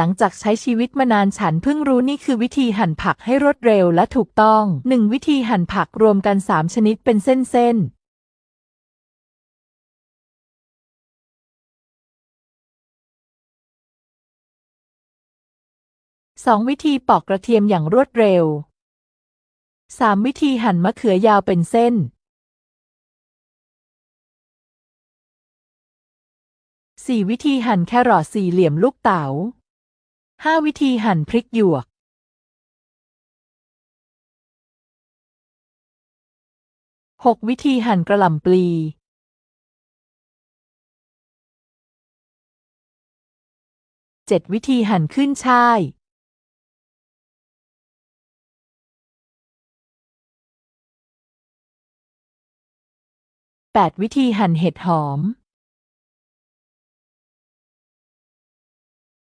หลังจากใช้ชีวิตมานานฉันเพิ่งรู้นี่คือวิธีหั่นผักให้รวดเร็วและถูกต้อง 1. วิธีหั่นผักรวมกัน 3 ชนิดเป็นเส้นๆ 2. วิธีปอกกระเทียมอย่างรวดเร็ว 3. วิธีหั่นมะเขือยาวเป็นเส้น 4. วิธีหั่นแครอทสี่เหลี่ยมลูกเต๋า 5. วิธีหั่นพริกหยวก 6. วิธีหั่นกระหล่ำปลี 7. วิธีหั่นขึ้นช่าย 8. วิธีหั่นเห็ดหอม